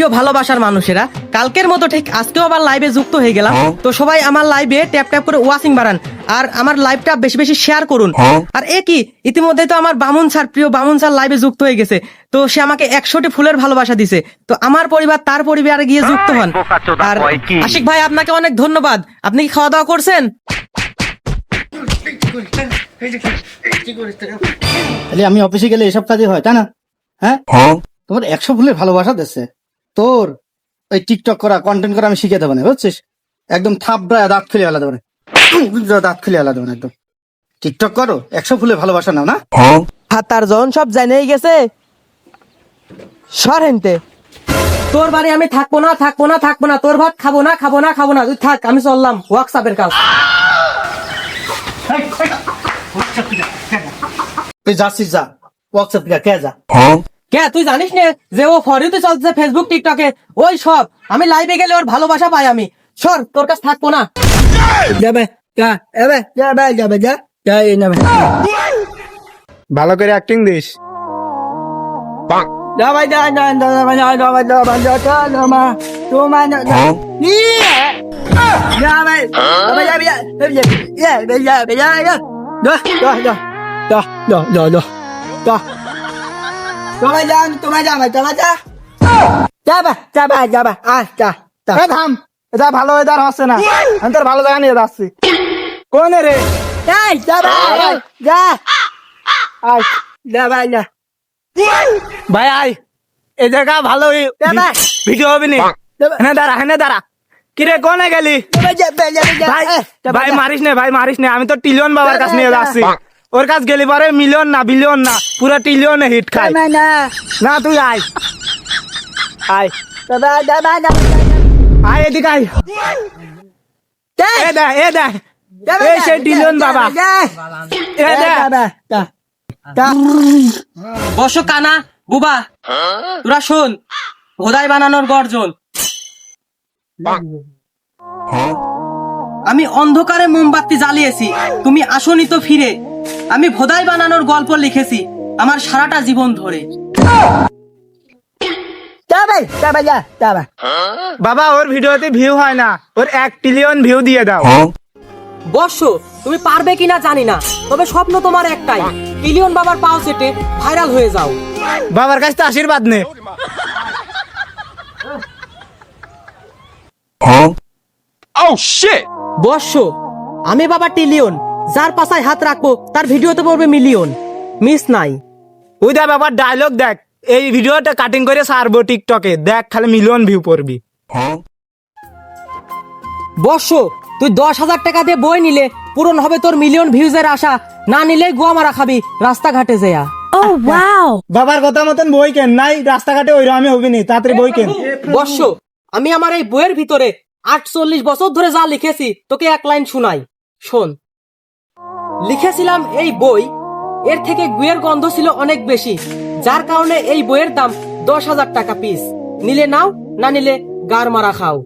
প্রিয় ভালোবাসার মানুষেরা কালকের মতো ঠিক আজকেও আবার লাইভে যুক্ত হয়ে গেলাম। তো সবাই আমার লাইভে ট্যাপ ট্যাপ করে ওয়াচিং বাড়ান আর আমার লাইভটা বেশি বেশি শেয়ার করুন। আর এ কি ইতিমধ্যে তো আমার বামুন স্যার প্রিয় বামুন স্যার লাইভে যুক্ত হয়ে গেছে। তো সে আমাকে একশোটি ফুলের ভালোবাসা দিছে। তো আমার পরিবার তার পরিবারে গিয়ে যুক্ত হন। আর আশিক ভাই আপনাকে অনেক ধন্যবাদ। আপনি কি খাওয়া দাওয়া করছেন আমি অফিসে গেলে এসব কাজই হয় তাই না? হ্যাঁ? তোমার একশো ফুলের ভালোবাসা দিচ্ছে তোর ওই টিকটক করা কন্টেন্ট করা আমি শিখে দেবো না বুঝছিস? একদম থাপড়া দাঁত খুলে আলাদা দেবো না দাঁত খুলে আলাদা দেবো একদম। টিকটক করো একশো ফুলের ভালোবাসা নাও না? আর তার জন সব জানেই গেছে। সর হেনতে। তোর বাড়ি আমি থাকব না থাকব না থাকব না। তোর ভাত খাব না খাব না খাব না। তুই থাক আমি চললাম হোয়াটসঅ্যাপের কাজ। তুই যাচ্ছিস যা। হোয়াটসঅ্যাপ কে যা? কে তুই জানিস না যে ও ফরিতে চলছে ফেসবুক টিকটকে ওই সব আমি লাইভে গেলে ওর ভালোবাসা পাই আমি সর তোর কাছে থাকব না যাবে যা এবে যাবে যাবে যা যা এই ভালো করে অ্যাক্টিং দিস যা যা যা যা যাবে যা যা যাবে তোমার না ইয়ে যা যা যা যা যা যা যা যা তোমায় যা তোমায় যাবে যাবে যা। যাবে যাবে যাবে আয় যা যা। এ থাম এটা ভালো ওয়েদার হচ্ছে না। আমি তোর ভালো জায়গা নিয়ে যাচ্ছি। কোন রে? এই যাবে যা আয়। যাবে যা ভাই আয়। এই জায়গা ভালো ভিডিও হবে নি? হ্যাঁ দাঁড়া হ্যাঁ দাঁড়া। কিরে কোনে গেলি? ভাই ভাই মারিস নে ভাই মারিস নে। আমি তো টিলিয়ন বাবার কাছে নিয়ে যাচ্ছি। ওর কাছে গেলি পরে মিলিয়ন না বিলিয়ন না পুরো টিলিয়নে হিট খায়। না না না। তুই আয়। আয়। এদিকে আয়। এ দে এ দে। এই বাবা। দে। বসো কানা বুবা। তোরা শোন ভোদাই বানানোর গর্জন। আমি অন্ধকারে মোমবাতি জ্বালিয়েছি তুমি আসনি তো ফিরে। আমি ভোদাই বানানোর গল্প লিখেছি আমার সারাটা জীবন ধরে। বাবা ওর ভিডিওতে ভিউ হয় না। ওর এক ট্রিলিয়ন ভিউ দিয়ে দাও। বর্ষ তুমি পারবে কিনা জানি না তবে স্বপ্ন তোমার একটাই। মিলিয়ন বাবার পাও সেটে ভাইরাল হয়ে যাও। বাবার কাছে তো আশীর্বাদ নে। বর্ষ আমি বাবা টিলিয়ন। যার পাশায় হাত রাখব তার ভিডিওতে পড়বে মিলিয়ন মিস নাই। ওই দেখ বাবার ডায়লগ দেখ। এই ভিডিওটা কাটিং করে সারবো টিকটকে দেখ খালি মিলিয়ন ভিউ পড়বি। বর্ষ তুই দশ হাজার টাকা দিয়ে বই নিলে পূরণ হবে তোর মিলিয়ন ভিউজের আশা। না নিলে গোয়া মারা খাবি রাস্তাঘাটে যেয়া। বাবার কথা মতন বই কেন? নাই রাস্তাঘাটে ওই আমি হবি নি। তাড়াতাড়ি বই কেন? বর্ষ আমি আমার এই বইয়ের ভিতরে আটচল্লিশ বছর ধরে যা লিখেছি তোকে এক লাইন শুনাই। শোন লিখেছিলাম এই বই। এর থেকে গুয়ের গন্ধ ছিল অনেক বেশি, যার কারণে এই বইয়ের দাম দশ হাজার টাকা পিস নিলে নাও, না নিলে গার মারা খাও।